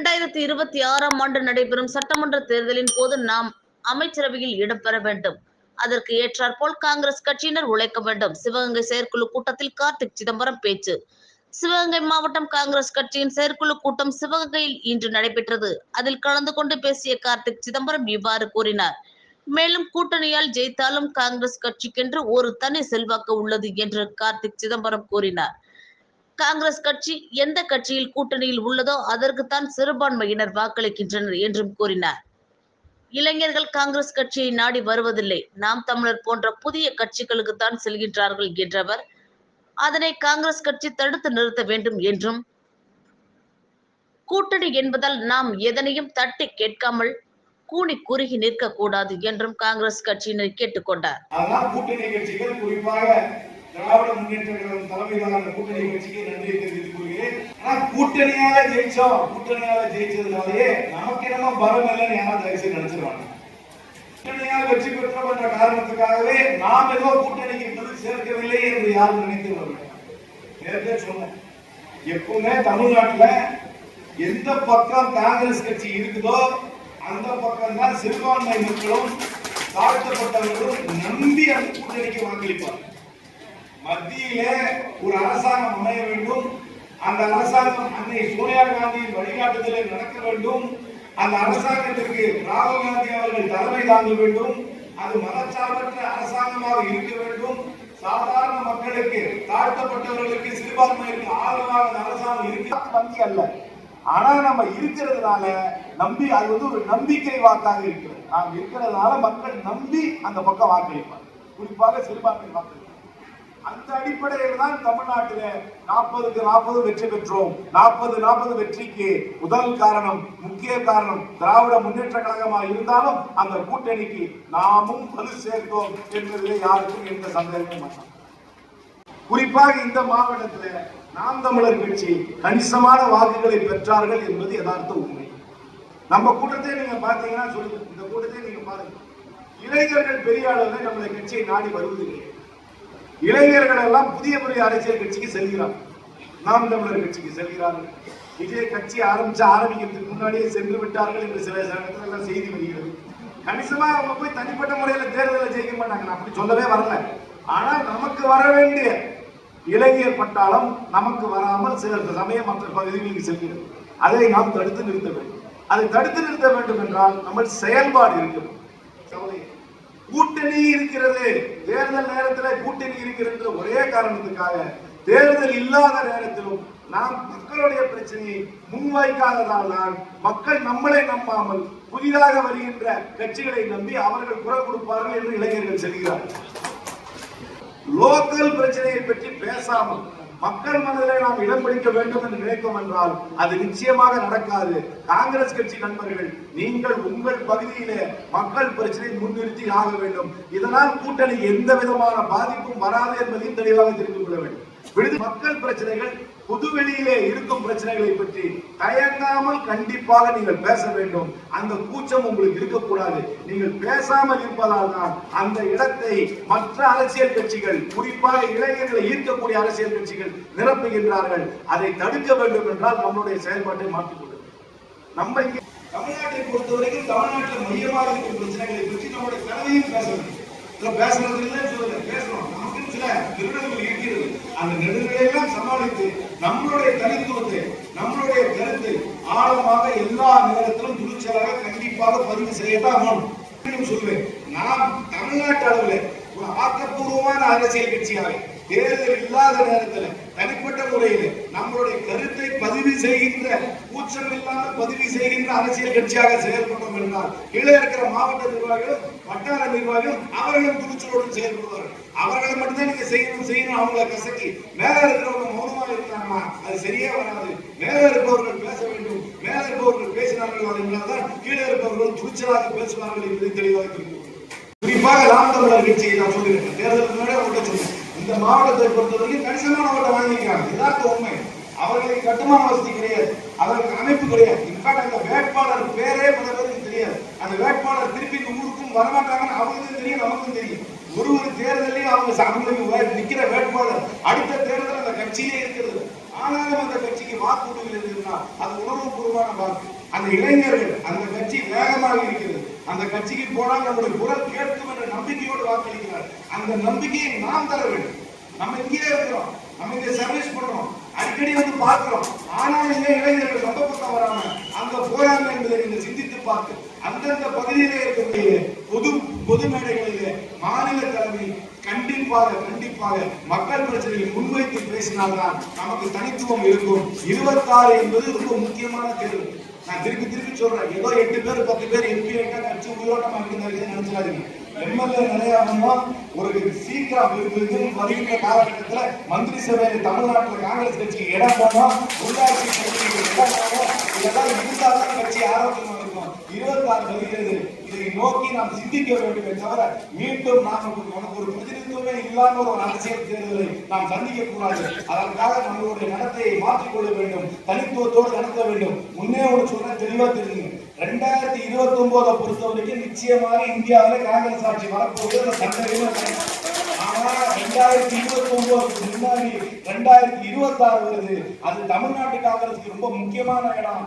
இரண்டாயிரத்தி இருபத்தி ஆறாம் ஆண்டு நடைபெறும் சட்டமன்ற தேர்தலின் போது நாம் அமைச்சரவையில் இடம்பெற வேண்டும். அதற்கு ஏற்றாற்போல் காங்கிரஸ் கட்சியினர் உழைக்க வேண்டும். சிவகங்கை செயற்குழு கூட்டத்தில் கார்த்திக் சிதம்பரம் பேச்சு. சிவகங்கை மாவட்டம் காங்கிரஸ் கட்சியின் செயற்குழு கூட்டம் சிவகங்கையில் இன்று நடைபெற்றது. அதில் கலந்து கொண்டு பேசிய கார்த்திக் சிதம்பரம் இவ்வாறு கூறினார். மேலும் கூட்டணியால் ஜெயித்தாலும் காங்கிரஸ் கட்சிக்கென்று ஒரு தனி செல்வாக்கு உள்ளது என்று கார்த்திக் சிதம்பரம் கூறினார். காங்கிரஸ் கட்சி எந்த கட்சியில் கூட்டணியில் உள்ளதோ அதற்குத்தான் சிறுபான்மையினர் வாக்களிக்கின்றனர் என்றும் கூறினார். இளைஞர்கள் காங்கிரஸ் கட்சியை நாடி வருவதில்லை. நாம் தமிழர் போன்ற புதிய கட்சிகளுக்கு தான் செல்கின்றார்கள் என்றவர் அதனை காங்கிரஸ் கட்சி தடுத்து நிறுத்த வேண்டும் என்றும் கூட்டணி என்பதால் நாம் எதனையும் தட்டி கேட்காமல் கூணி குறுகி நிற்க கூடாது என்றும் காங்கிரஸ் கட்சியினர் கேட்டுக்கொண்டார். திராவிட முன்னேற்ற கழகம் தலைமையிலான கூட்டணி கட்சிக்கு நன்றியை தெரிவித்துக் கொள்கிறேன். ஆனா கூட்டணியால ஜெயிச்சோம் கூட்டணியால ஜெயிச்சதுனாலேயே நமக்கு என்னமோ பலம் இல்லைன்னு ஏன்னா தயவுசெய்து நினைச்சிருவாங்க. கூட்டணியால் வெற்றி பெற்றோம் என்ற காரணத்துக்காகவே நாம் ஏதோ கூட்டணிக்கு பதில் சேர்க்கவில்லை என்று யாரும் நினைத்து வரவில்லை. நேரத்தை சொன்னேன். எப்பவுமே தமிழ்நாட்டுல எந்த பக்கம் காங்கிரஸ் கட்சி இருக்குதோ அந்த பக்கம் தான் சிறுபான்மை மக்களும் தாழ்த்தப்பட்டவர்களும் நம்பி அந்த கூட்டணிக்கு வாக்களிப்பார் மத்தியிலே ஒரு அரசாங்கம் அமைய வேண்டும். அந்த அரசாங்கம் அன்னை சோனியா காந்தியின் வழிகாட்டுதலை நடக்க வேண்டும். அந்த அரசாங்கத்திற்கு ராகுல் காந்தி அவர்கள் தலைமை தாங்க வேண்டும். அது மதச்சார்பற்ற அரசாங்கமாக இருக்க வேண்டும். சாதாரண மக்களுக்கு தாழ்த்தப்பட்டவர்களுக்கு சிறுபான்மையிற்கு ஆதரவாக அந்த அரசாங்கம் இருக்க வங்கி அல்ல. ஆனா நம்ம இருக்கிறதுனால நம்பி அது வந்து ஒரு நம்பிக்கை வாக்காக இருக்கிறது. நாம் இருக்கிறதுனால மக்கள் நம்பி அந்த பக்கம் வாக்களிப்பார் குறிப்பாக சிறுபான்மை வாக்களிப்பார் அடிப்படையில் தான் தமிழ்நாட்டில் நாற்பதுக்கு நாற்பது வெற்றி பெற்றோம். நாற்பது நாற்பது வெற்றிக்கு முதல் காரணம் முக்கிய காரணம் திராவிட முன்னேற்ற கழகமாக இருந்தாலும் அந்த கூட்டணிக்கு நாமும் வலு சேர்த்தோம் என்பதிலே யாருக்கும் எந்த சந்தேகமும் வேண்டாம் குறிப்பாக இந்த மாவட்டத்தில் நாம் தமிழர் கட்சி கணிசமான வாக்குகளை பெற்றார்கள் என்பது யதார்த்த உண்மை. நம்ம கூட்டத்தை நீங்க பார்த்தீங்கன்னா சொல்லுங்க. இந்த கூட்டத்தை நீங்க பாருங்க. இளைஞர்கள் பெரிய அளவில் நம்மளை கட்சியை நாடி வருவதில்லை. இளைஞர்கள் எல்லாம் புதிய புதிய அரசியல் கட்சிக்கு செல்கிறார்கள் நாம் தமிழர் கட்சிக்கு செல்கிறார்கள். விஜய் கட்சி ஆரம்பிச்சு ஆரம்பிக்கிறதுக்கு முன்னாடியே சென்று விட்டார்கள் என்று சில இடத்துல எல்லாம் செய்தி வருகிறது. கணிசமா அவங்க போய் தனிப்பட்ட முறையில தேர்தலில் ஜெயிக்க மாட்டாங்க. நான் அப்படி சொல்லவே வரல. ஆனால் நமக்கு வர வேண்டிய இளைஞர் பட்டாளம் நமக்கு வராமல் சில சமயம் மற்ற பகுதிகளுக்கு செல்கிறது. அதை நாம் தடுத்து நிறுத்த வேண்டும். அதை தடுத்து நிறுத்த வேண்டும் என்றால் நம்ம செயல்பாடு இருக்கணும். சகோதரி, கூட்டணி இருக்கிறது. தேர்தல் நேரத்தில் கூட்டணி இருக்கிறது ஒரே காரணத்துக்காக தேர்தல் இல்லாத நேரத்திலும் நாம் மக்களுடைய பிரச்சனையை முன்வைக்காததால் தான் மக்கள் நம்மளை நம்பாமல் புதிதாக வருகின்ற கட்சிகளை நம்பி அவர்கள் குரல் கொடுப்பார்கள் என்று இளைஞர்கள் செல்கிறார்கள். லோக்கல் பிரச்சனையை பற்றி பேசாமல் மக்கள் மனதிலே நாம் இடம் பிடிக்க வேண்டும் என்று நினைத்தோம் என்றால் அது நிச்சயமாக நடக்காது. காங்கிரஸ் கட்சி நண்பர்கள் நீங்கள் உங்கள் பகுதியிலே மக்கள் பிரச்சனையை முன்னிறுத்தி ஆக வேண்டும். இதனால் கூட்டணி எந்த விதமான பாதிப்பும் வராது என்பதையும் தெளிவாக தெரிந்து கொள்ள வேண்டும். விடுதி மக்கள் பிரச்சனைகள் புதுவெளியிலே இருக்கும் பிரச்சனைகளை பற்றி தயங்காமல் கண்டிப்பாக நீங்கள் பேச வேண்டும். அந்த கூச்சம் உங்களுக்கு இருக்கக்கூடாது. நீங்கள் பேசாமல் இருப்பதால் தான் அந்த இடத்தை மற்ற அரசியல் கட்சிகள் குறிப்பாக இளைஞர்களை ஈர்க்கக்கூடிய அரசியல் கட்சிகள் நிரப்புகின்றார்கள். அதை தடுக்க வேண்டும் என்றால் நம்மளுடைய செயல்பாட்டை மாற்றிக்கொள்ள நம்ம இங்கே தமிழ்நாட்டை பொறுத்தவரைக்கும் தமிழ்நாட்டில் மையமாக இருக்கும் பிரச்சனைகளை பற்றி நம்முடைய கனவையும் பேச வேண்டும். இதுல பேசுறது இல்லைன்னு சொல்லல அந்த நெடுகளை எல்லாம் சமாளித்து நம்மளுடைய தனித்துவத்தை நம்மளுடைய கருத்தை ஆழமாக எல்லா நேரத்திலும் துணிச்சலாக கண்டிப்பாக பதிவு செய்யத்தான் ஆகணும் மீண்டும் நாம் தமிழ்நாட்டு அளவில் ஒரு ஆக்கப்பூர்வமான அரசியல் கட்சியாக தேர்தல் இல்லாத நேரத்தில் தனிப்பட்ட முறையில் நம்மளுடைய கருத்தை பதிவு செய்கின்ற கூச்சம் இல்லாமல் பதிவு செய்கின்ற அரசியல் கட்சியாக செயல்பட்டோம் என்றால் கீழே இருக்கிற மாவட்ட நிர்வாகிகளும் வட்டார நிர்வாகிகளும் அவர்களும் துணிச்சலோடு செயல்படுவார்கள். அவர்களை மட்டும்தான் நீங்க செய்யணும் செய்யணும் அவங்கள கசக்கி மேல இருக்கிறவங்க மௌனமா இருந்தாங்கன்னா அது சரியே வராது. மேல இருப்பவர்கள் பேச வேண்டும் மேல இருப்பவர்கள் பேசினார்கள் என்றால்தான் கீழே இருப்பவர்கள் துணிச்சலாக பேசுவார்கள் என்பதை தெளிவாக குறிப்பாக நாம் தமிழர் கட்சியை நான் சொல்லியிருக்கேன் தேர்தலுக்கு முன்னாடி அவங்கள்ட்ட சொன்னேன் இந்த மாவட்டத்தை பொறுத்தவரைக்கும் கணிசமான ஓட்டை வாங்கியிருக்காங்க இதாக்க உண்மை. அவர்களுக்கு கட்டுமான வசதி கிடையாது. அவருக்கு அமைப்பு கிடையாது. இன்ஃபேக்ட் அந்த வேட்பாளர் பேரே பல பேருக்கு தெரியாது. அந்த வேட்பாளர் திருப்பி இந்த ஊருக்கும் வரமாட்டாங்கன்னு அவங்களுக்கும் தெரியும் நமக்கும் தெரியும். ஒரு ஒரு தேர்தலையும் அவங்க அவங்களுக்கு வே- நிக்கிற வேட்பாளர் அடுத்த தேர்தல் அந்த கட்சியிலே இருக்கிறது. ஆனாலும் அந்த கட்சிக்கு வாக்குறுதிகள் இருக்குதுன்னா அது உணர்வுபூர்வமான வாக்கு. அந்த இளைஞர்கள் அந்த கட்சி வேகமாக இருக்கிறது. அந்த கட்சிக்கு போனால் நம்முடைய குரல் கேட்கும் என்ற நம்பிக்கையோடு வாக்களிக்கிறார். அந்த நம்பிக்கையை நாம் தர வேண்டும். நம்ம இங்கே இருக்கிறோம். நம்ம இங்கே சர்வீஸ் பண்றோம். அடிக்கடி வந்து பார்க்கிறோம். ஆனாலும் ஏன் இளைஞர்கள் ரொம்ப பக்கம் வராம அங்க போறாங்க என்பதை நீங்கள் சிந்தித்து பார்த்து அந்தந்த பகுதியிலே இருக்கக்கூடிய பொது பொது மேடைகளிலே மாநில தலைமை கண்டிப்பாக கண்டிப்பாக மக்கள் பிரச்சனையை முன்வைத்து பேசினால்தான் நமக்கு தனித்துவம் இருக்கும். இருபத்தாறு என்பது ரொம்ப முக்கியமான தேர்வு. நான் திருப்பி திருப்பி சொல்றேன் ஏதோ எட்டு பேர் பத்து பேர் எம்பி ஆயிட்டா கட்சி உயிரோட்டமா இருக்கிறது நினைச்சிடாதீங்க எம்எல்ஏ நிறைய ஒரு சீக்கிரம் இருக்குது வருகின்ற காலகட்டத்துல மந்திரி சபையில் தமிழ்நாட்டில் காங்கிரஸ் கட்சிக்கு இடம் போனோம் உள்ளாட்சி கட்சிக்கு இடம் போனோம் இதெல்லாம் இருந்தால்தான் கட்சி ஆரோக்கியமா இருக்கும் இருபத்தாறு வருகிறது இதை நோக்கி நாம் சிந்திக்க வேண்டுமே தவிர மீண்டும் நாம் ஒரு இல்லாம ஒரு அரசியல் தேர்தலை நாம் சந்திக்க கூடாது அதற்காக நம்மளுடைய நடத்தையை மாற்றிக்கொள்ள வேண்டும். தனித்துவத்தோடு நடத்த வேண்டும். முன்னே ஒரு சொன்ன தெளிவா தெரியுங்க ரெண்டாயிரத்தி இருபத்தி ஒன்பதை பொறுத்த வரைக்கும் நிச்சயமாக இந்தியாவில் காங்கிரஸ் ஆட்சி வரப்போகுது. அந்த சந்தேகமே ஆனா ரெண்டாயிரத்தி இருபத்தி ஒன்பதுக்கு முன்னாடி ரெண்டாயிரத்தி இருபத்தி ஆறு வருது. அது தமிழ்நாட்டு காங்கிரஸுக்கு ரொம்ப முக்கியமான இடம்.